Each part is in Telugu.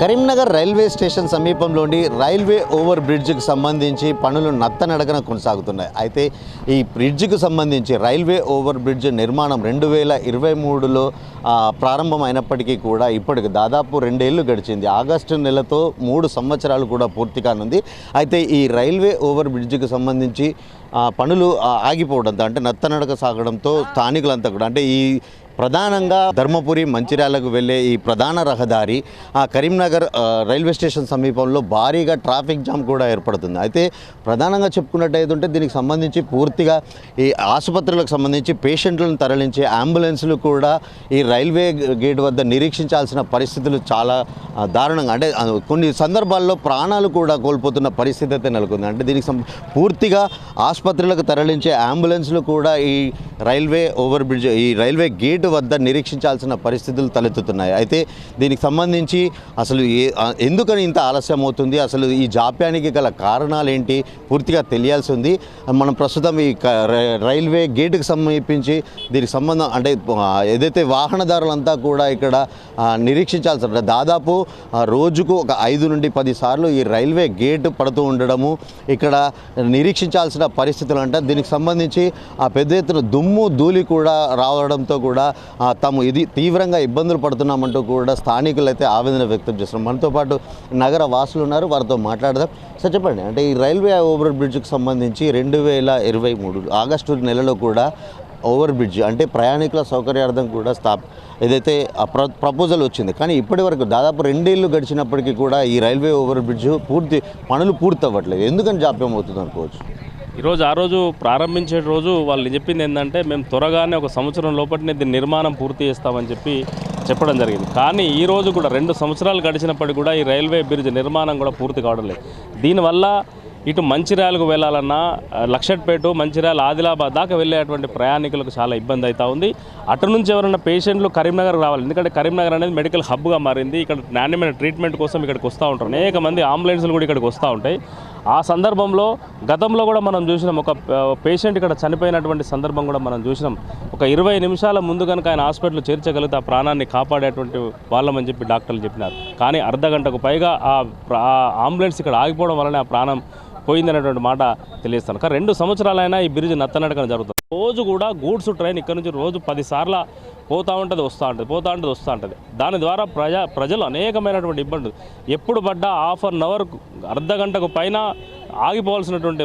కరీంనగర్ రైల్వే స్టేషన్ సమీపంలోని రైల్వే ఓవర్ బ్రిడ్జ్కి సంబంధించి పనులు నత్తనడకన కొనసాగుతున్నాయి. అయితే ఈ బ్రిడ్జ్కు సంబంధించి రైల్వే ఓవర్ బ్రిడ్జ్ నిర్మాణం రెండు వేల ఇరవై మూడులో ప్రారంభమైనప్పటికీ కూడా ఇప్పటికి దాదాపు రెండేళ్ళు గడిచింది. ఆగస్టు నెలతో మూడు సంవత్సరాలు కూడా పూర్తి కానుంది. అయితే ఈ రైల్వే ఓవర్ బ్రిడ్జ్కి సంబంధించి పనులు ఆగిపోవడంతో అంటే నత్తనడక సాగడంతో స్థానికులంతా కూడా అంటే ఈ ప్రధానంగా ధర్మపురి మంచిర్యాలకు వెళ్ళే ఈ ప్రధాన రహదారి ఆ కరీంనగర్ రైల్వే స్టేషన్ సమీపంలో భారీగా ట్రాఫిక్ జామ్ కూడా ఏర్పడుతుంది. అయితే ప్రధానంగా చెప్పుకున్నట్టయితే ఉంటే దీనికి సంబంధించి పూర్తిగా ఈ ఆసుపత్రులకు సంబంధించి పేషెంట్లను తరలించే అంబులెన్స్లు కూడా ఈ రైల్వే గేట్ వద్ద నిరీక్షించాల్సిన పరిస్థితులు చాలా దారుణంగా అంటే కొన్ని సందర్భాల్లో ప్రాణాలు కూడా కోల్పోతున్న పరిస్థితి అయితే నెలకొంది. అంటే దీనికి సం- పూర్తిగా ఆసుపత్రులకు తరలించే అంబులెన్స్లు కూడా ఈ రైల్వే ఓవర్ బ్రిడ్జ్ ఈ రైల్వే గేట్ వద్ద నిరీక్షించాల్సిన పరిస్థితులు తలెత్తుతున్నాయి. అయితే దీనికి సంబంధించి అసలు ఏ ఎందుకని ఇంత ఆలస్యం అవుతుంది? అసలు ఈ జాప్యానికి గల కారణాలు ఏంటి పూర్తిగా తెలియాల్సి ఉంది. మనం ప్రస్తుతం ఈ రైల్వే గేటుకు సమీపించి దీనికి సంబంధం అంటే ఏదైతే వాహనదారులంతా కూడా ఇక్కడ నిరీక్షించాల్సిన నిరీక్షించాల్సి ఉంటుంది దాదాపు రోజుకు ఒక ఐదు నుండి పది సార్లు ఈ రైల్వే గేటు పడుతూ ఉండడము ఇక్కడ నిరీక్షించాల్సిన పరిస్థితులు అంటే దీనికి సంబంధించి ఆ పెద్ద ఎత్తున దుమ్ము ధూళి కూడా రావడంతో కూడా తాము ఇది తీవ్రంగా ఇబ్బందులు పడుతున్నామంటూ కూడా స్థానికులు అయితే ఆవేదన వ్యక్తం చేస్తున్నారు. మనతో పాటు నగర వాసులు ఉన్నారు. వారితో మాట్లాడదాం. సార్ చెప్పండి. అంటే ఈ రైల్వే ఓవర్ బ్రిడ్జ్కి సంబంధించి రెండు వేల ఇరవై మూడు ఆగస్టు నెలలో కూడా ఓవర్ బ్రిడ్జ్ అంటే ప్రయాణికుల సౌకర్యార్థం కూడా స్థాప్ ఏదైతే ప్ర ప్రపోజల్ వచ్చింది. కానీ ఇప్పటి వరకు దాదాపు రెండేళ్ళు గడిచినప్పటికీ కూడా ఈ రైల్వే ఓవర్ బ్రిడ్జ్ పూర్తి పనులు పూర్తి అవ్వట్లేదు ఎందుకని జాప్యం అవుతుంది అనుకోవచ్చు ఈరోజు ఆ రోజు ప్రారంభించే రోజు వాళ్ళు చెప్పింది ఏంటంటే మేము త్వరగానే ఒక సంవత్సరం లోపలనే దీని నిర్మాణం పూర్తి చేస్తామని చెప్పి చెప్పడం జరిగింది. కానీ ఈ రోజు కూడా రెండు సంవత్సరాలు గడిచినప్పటికీ కూడా ఈ రైల్వే బ్రిడ్జ్ నిర్మాణం కూడా పూర్తి కావడం లేదు. దీనివల్ల ఇటు మంచిర్యాలకు వెళ్ళాలన్నా లక్షట్పేట మంచిర్యాల ఆదిలాబాద్ దాకా వెళ్ళేటువంటి ప్రయాణికులకు చాలా ఇబ్బంది అవుతూ ఉంది. అటు నుంచి ఎవరైనా పేషెంట్లు కరీంనగర్ రావాలి. ఎందుకంటే కరీంనగర్ అనేది మెడికల్ హబ్గా మారింది. ఇక్కడ నాణ్యమైన ట్రీట్మెంట్ కోసం ఇక్కడికి వస్తూ ఉంటారు. అనేక మంది అంబులెన్స్లు కూడా ఇక్కడికి వస్తూ ఉంటాయి. ఆ సందర్భంలో గతంలో కూడా మనం చూసినాం ఒక పేషెంట్ ఇక్కడ చనిపోయినటువంటి సందర్భం కూడా మనం చూసినాం. ఒక ఇరవై నిమిషాల ముందు కనుక ఆయన హాస్పిటల్ చేర్చగలిగితే ఆ ప్రాణాన్ని కాపాడేటువంటి వాళ్ళమని చెప్పి డాక్టర్లు చెప్పినారు. కానీ అర్ధ గంటకు పైగా ఆ ఆ అంబులెన్స్ ఇక్కడ ఆగిపోవడం వలన ఆ ప్రాణం పోయిందనేటువంటి మాట తెలియస్తాను కానీ రెండు సంవత్సరాలైనా ఈ బ్రిడ్జ్ నత్తనడకన జరుగుతుంది. రోజు కూడా గూడ్స్ ట్రైన్ ఇక్కడ నుంచి రోజు పదిసార్ల పోతూ ఉంటుంది వస్తూ ఉంటుంది పోతూ ఉంటుంది వస్తూ ఉంటుంది. దాని ద్వారా ప్రజా ప్రజలు అనేకమైనటువంటి ఇబ్బందులు. ఎప్పుడు పడ్డా హాఫ్ అన్ అవర్ అర్ధ గంటకు పైన ఆగిపోవాల్సినటువంటి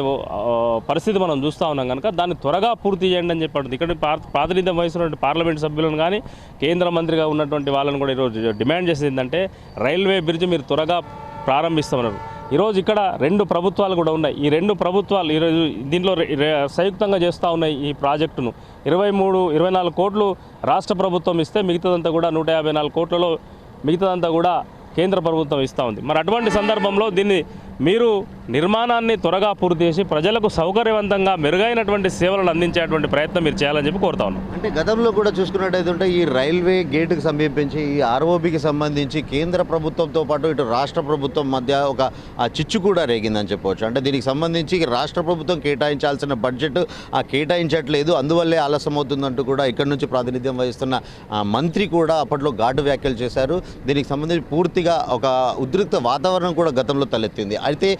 పరిస్థితి మనం చూస్తూ ఉన్నాం కనుక దాన్ని త్వరగా పూర్తి చేయండి అని చెప్పండి ఇక్కడ ప్రాతినిధ్యం వహిస్తున్నటువంటి పార్లమెంట్ సభ్యులను కానీ కేంద్ర మంత్రిగా ఉన్నటువంటి వాళ్ళని కూడా ఈరోజు డిమాండ్ చేసేది ఏంటంటే రైల్వే బ్రిడ్జ్ మీరు త్వరగా ప్రారంభిస్తామన్నారు. ఈరోజు ఇక్కడ రెండు ప్రభుత్వాలు కూడా ఉన్నాయి. ఈ రెండు ప్రభుత్వాలు ఈరోజు దీనిలో సంయుక్తంగా చేస్తూ ఉన్నాయి ఈ ప్రాజెక్టును. ఇరవై మూడు ఇరవై నాలుగు కోట్లు రాష్ట్ర ప్రభుత్వం ఇస్తే మిగతాదంతా కూడా నూట యాభై నాలుగు కోట్లలో మిగతాదంతా కూడా కేంద్ర ప్రభుత్వం ఇస్తూ ఉంది. మరి అటువంటి సందర్భంలో దీన్ని మీరు నిర్మాణాన్ని త్వరగా పూర్తి చేసి ప్రజలకు సౌకర్యవంతంగా మెరుగైనటువంటి సేవలను అందించేటువంటి ప్రయత్నం మీరు చేయాలని చెప్పి కోరుతా ఉన్నాం. అంటే గతంలో కూడా చూసుకున్నట్టయితే ఈ రైల్వే గేటుకు సమీపించి ఈ ఆర్ఓబికి సంబంధించి కేంద్ర ప్రభుత్వంతో పాటు ఇటు రాష్ట్ర ప్రభుత్వం మధ్య ఒక చిచ్చు కూడా రేగిందని చెప్పవచ్చు అంటే దీనికి సంబంధించి రాష్ట్ర ప్రభుత్వం కేటాయించాల్సిన బడ్జెట్ ఆ కేటాయించట్లేదు. అందువల్లే ఆలస్యం అవుతుందంటూ కూడా ఇక్కడ నుంచి ప్రాతినిధ్యం వహిస్తున్న మంత్రి కూడా అప్పట్లో ఘాటు వ్యాఖ్యలు చేశారు. దీనికి సంబంధించి పూర్తిగా ఒక ఉద్రిక్త వాతావరణం కూడా గతంలో తలెత్తింది. అయితే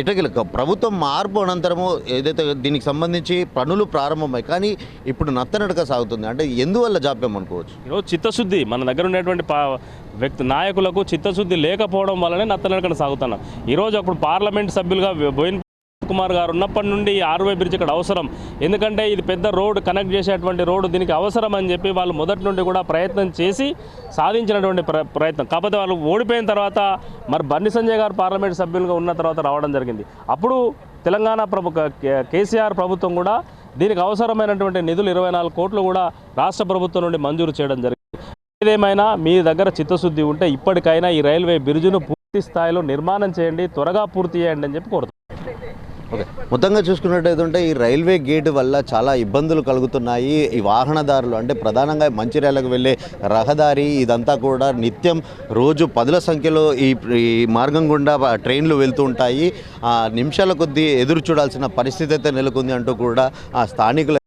ఇటగిల ప్రభుత్వం మార్పు అనంతరము ఏదైతే దీనికి సంబంధించి పనులు ప్రారంభమై కానీ ఇప్పుడు నత్తనడక సాగుతుంది. అంటే ఎందువల్ల జాప్యం అనుకోవచ్చు? ఈరోజు చిత్తశుద్ధి మన దగ్గర ఉండేటువంటి వ్యక్తి నాయకులకు చిత్తశుద్ధి లేకపోవడం వల్లనే నత్తనడకన సాగుతున్నాం. ఈరోజు అప్పుడు పార్లమెంట్ సభ్యులుగా బోయిన్ కుమార్ గారు ఉన్నప్పటి నుండి ఈ ఆర్వై బ్రిడ్జ్ ఇక్కడ అవసరం. ఎందుకంటే ఇది పెద్ద రోడ్ కనెక్ట్ చేసేటువంటి రోడ్డు దీనికి అవసరం అని చెప్పి వాళ్ళు మొదటి నుండి కూడా ప్రయత్నం చేసి సాధించినటువంటి ప్ర ప్రయత్నం. కాకపోతే వాళ్ళు ఓడిపోయిన తర్వాత మరి బండి సంజయ్ గారు పార్లమెంట్ సభ్యులుగా ఉన్న తర్వాత రావడం జరిగింది. అప్పుడు తెలంగాణ ప్రభు కేసీఆర్ ప్రభుత్వం కూడా దీనికి అవసరమైనటువంటి నిధులు ఇరవై నాలుగు కోట్లు కూడా రాష్ట్ర ప్రభుత్వం నుండి మంజూరు చేయడం జరిగింది. ఏదేమైనా మీ దగ్గర చిత్తశుద్ధి ఉంటే ఇప్పటికైనా ఈ రైల్వే బ్రిడ్జ్ను పూర్తి స్థాయిలో నిర్మాణం చేయండి త్వరగా పూర్తి చేయండి అని చెప్పి కోరుతున్నాను ఓకే మొత్తంగా చూసుకున్నట్టయితే ఈ రైల్వే గేట్ వల్ల చాలా ఇబ్బందులు కలుగుతున్నాయి. ఈ వాహనదారులు అంటే ప్రధానంగా మంచిర్యాలకు వెళ్ళే రహదారి ఇదంతా కూడా నిత్యం రోజు పదుల సంఖ్యలో ఈ ఈ మార్గం గుండా ట్రైన్లు వెళ్తూ ఉంటాయి. ఆ నిమిషాల కొద్దీ ఎదురు చూడాల్సిన పరిస్థితి అయితే నెలకొంది అంటూ కూడా ఆ స్థానికులు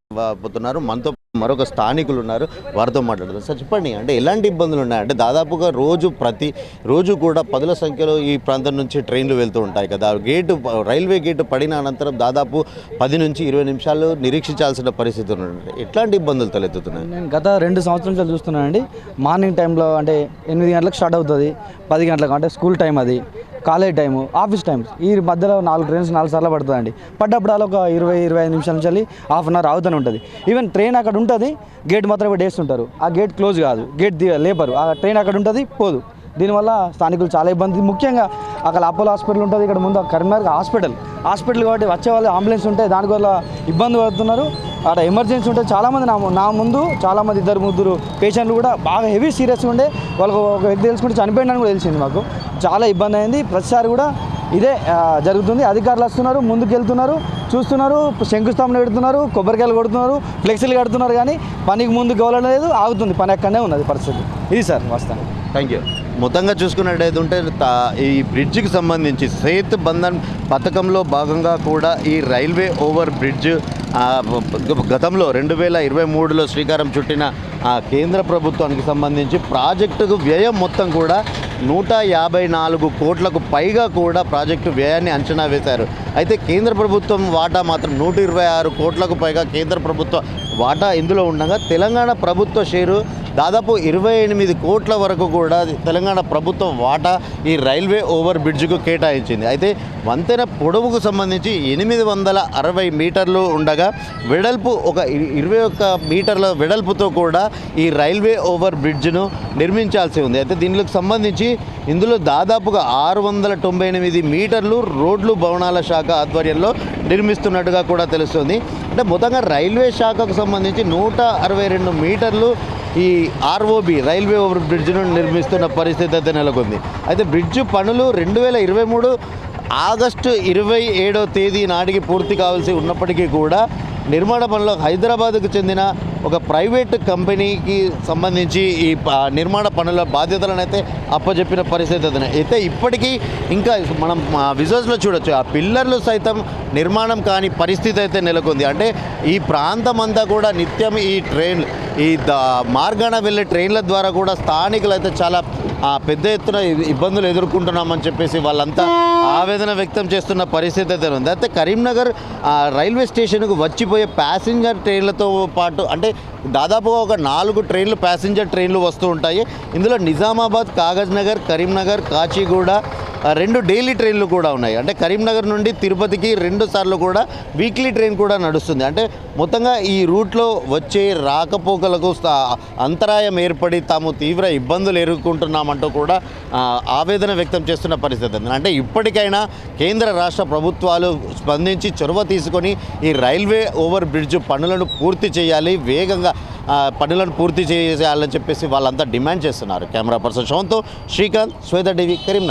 పోతున్నారు. మనతో మరొక స్థానికులు ఉన్నారు వారితో మాట్లాడుతారు సార్ చెప్పండి. అంటే ఎలాంటి ఇబ్బందులు ఉన్నాయి? అంటే దాదాపుగా రోజు ప్రతి రోజు కూడా పదుల సంఖ్యలో ఈ ప్రాంతం నుంచి ట్రైన్లు వెళ్తూ ఉంటాయి కదా. గేటు రైల్వే గేటు పడిన అనంతరం దాదాపు పది నుంచి ఇరవై నిమిషాలు నిరీక్షించాల్సిన పరిస్థితి ఉంది ఎట్లాంటి ఇబ్బందులు తలెత్తుతున్నాయి? నేను గత రెండు సంవత్సరం నుంచి చూస్తున్నానండి. మార్నింగ్ టైంలో అంటే ఎనిమిది గంటలకు స్టార్ట్ అవుతుంది. పది గంటలకు అంటే స్కూల్ టైం అది. కాలేజ్ టైము ఆఫీస్ టైం ఈ మధ్యలో నాలుగు ట్రైన్స్ నాలుగు సార్లు పడుతుందండి. పడ్డప్పుడు అలా ఒక ఇరవై ఇరవై ఐదు నిమిషాల నుంచి హాఫ్ అన్ అవర్ అవుతూనే ఉంటుంది. ఈవెన్ ట్రైన్ అక్కడ ఉంటుంది గేట్ మాత్రం ఇక్కడ వేస్తుంటారు ఆ గేట్ క్లోజ్ కాదు గేట్ లేపరు. ఆ ట్రైన్ అక్కడ ఉంటుంది పోదు. దీనివల్ల స్థానికులు చాలా ఇబ్బంది. ముఖ్యంగా అక్కడ అపోలో హాస్పిటల్ ఉంటుంది ఇక్కడ ముందు కరీంనగర్ హాస్పిటల్. హాస్పిటల్ కాబట్టి వచ్చే వాళ్ళు అంబులెన్స్ ఉంటే దానివల్ల ఇబ్బంది పడుతున్నారు. అక్కడ ఎమర్జెన్సీ ఉంటే చాలామంది నా నా ముందు చాలామంది ఇద్దరు ముగ్గురు పేషెంట్లు కూడా బాగా హెవీ సీరియస్గా ఉండే. వాళ్ళకు ఒక వ్యక్తి తెలుసుకుంటే చనిపోయిందని కూడా తెలిసింది మాకు. చాలా ఇబ్బంది అయింది. ప్రతిసారి కూడా ఇదే జరుగుతుంది. అధికారులు వస్తున్నారు ముందుకు వెళ్తున్నారు చూస్తున్నారు శంకుస్థాపన పెడుతున్నారు కొబ్బరికాయలు కొడుతున్నారు ఫ్లెక్సీలు కడుతున్నారు కానీ పనికి ముందుకు వెళ్ళలేదు ఆగుతుంది. పని అక్కడనే ఉన్నది పరిస్థితి. ఇది సార్ వస్తాను థ్యాంక్ యూ మొత్తంగా చూసుకున్నట్టయితే ఉంటే తా- ఈ బ్రిడ్జికి సంబంధించి సేత్ బంధన్ పథకంలో భాగంగా కూడా ఈ రైల్వే ఓవర్ బ్రిడ్జ్ గతంలో రెండు వేల ఇరవై మూడులో శ్రీకారం చుట్టిన ఆ కేంద్ర ప్రభుత్వానికి సంబంధించి ప్రాజెక్టుకు వ్యయం మొత్తం కూడా నూట యాభై నాలుగు కోట్లకు పైగా కూడా ప్రాజెక్టు వ్యయాన్ని అంచనా వేశారు. అయితే కేంద్ర ప్రభుత్వం వాటా మాత్రం నూట ఇరవై ఆరు కోట్లకు పైగా కేంద్ర ప్రభుత్వ వాటా ఇందులో ఉండగా తెలంగాణ ప్రభుత్వ షేరు దాదాపు ఇరవై ఎనిమిది కోట్ల వరకు కూడా తెలంగాణ ప్రభుత్వం వాటా ఈ రైల్వే ఓవర్ బ్రిడ్జ్కు కేటాయించింది. అయితే వంతెన పొడవుకు సంబంధించి ఎనిమిది వందల అరవై మీటర్లు ఉండగా వెడల్పు ఒక ఇరవై ఒక్క మీటర్ల వెడల్పుతో కూడా ఈ రైల్వే ఓవర్ బ్రిడ్జ్ను నిర్మించాల్సి ఉంది. అయితే దీనికి సంబంధించి ఇందులో దాదాపుగా ఆరు వందల తొంభై ఎనిమిది మీటర్లు రోడ్లు భవనాల శాఖ ఆధ్వర్యంలో నిర్మిస్తున్నట్టుగా కూడా తెలుస్తుంది. అంటే మొత్తంగా రైల్వే శాఖకు సంబంధించి నూట అరవై రెండు మీటర్లు ఈ ఆర్ఓబి రైల్వే ఓవర్ బ్రిడ్జ్ను నిర్మిస్తున్న పరిస్థితి అయితే నెలకొంది. అయితే బ్రిడ్జ్ పనులు రెండు వేల ఇరవై మూడు ఆగస్టు ఇరవై ఏడో తేదీ నాటికి పూర్తి కావాల్సి ఉన్నప్పటికీ కూడా నిర్మాణ పనులు హైదరాబాద్కు చెందిన ఒక ప్రైవేట్ కంపెనీకి సంబంధించి ఈ నిర్మాణ పనుల బాధ్యతలను అయితే అప్పచెప్పిన పరిస్థితి అయితే అయితే ఇప్పటికీ ఇంకా మనం విజువల్స్లో చూడొచ్చు ఆ పిల్లర్లు సైతం నిర్మాణం కాని పరిస్థితి అయితే నెలకొంది. అంటే ఈ ప్రాంతం అంతా కూడా నిత్యం ఈ ట్రైన్ ఈ మార్గాన వెళ్ళే ట్రైన్ల ద్వారా కూడా స్థానికులు అయితే చాలా పెద్ద ఎత్తున ఇబ్బందులు ఎదుర్కొంటున్నామని చెప్పేసి వాళ్ళంతా ఆవేదన వ్యక్తం చేస్తున్న పరిస్థితి అయితే ఉంది. అయితే కరీంనగర్ రైల్వే స్టేషన్కు వచ్చిపోయే ప్యాసింజర్ ట్రైన్లతో పాటు అంటే దాదాపుగా ఒక నాలుగు ట్రైన్లు ప్యాసింజర్ ట్రైన్లు వస్తూ ఉంటాయి. ఇందులో నిజామాబాద్ కాగజ్ నగర్ కరీంనగర్ కాచిగూడ రెండు డైలీ ట్రైన్లు కూడా ఉన్నాయి. అంటే కరీంనగర్ నుండి తిరుపతికి రెండు సార్లు కూడా వీక్లీ ట్రైన్ కూడా నడుస్తుంది. అంటే మొత్తంగా ఈ రూట్లో వచ్చే రాకపోకలకు స- అంతరాయం ఏర్పడి తాము తీవ్ర ఇబ్బందులు ఎదుర్కొంటున్నామంటూ కూడా ఆవేదన వ్యక్తం చేస్తున్న పరిస్థితి ఉంది. అంటే ఇప్పటికైనా కేంద్ర రాష్ట్ర ప్రభుత్వాలు స్పందించి చొరవ తీసుకొని ఈ రైల్వే ఓవర్ బ్రిడ్జ్ పనులను పూర్తి చేయాలి వేగంగా పనులను పూర్తి చేయాలని చెప్పేసి వాళ్ళంతా డిమాండ్ చేస్తున్నారు. కెమెరా పర్సన్ శవంతో శ్రీకాంత్ శ్వేత టీవీ కరీంనగర్.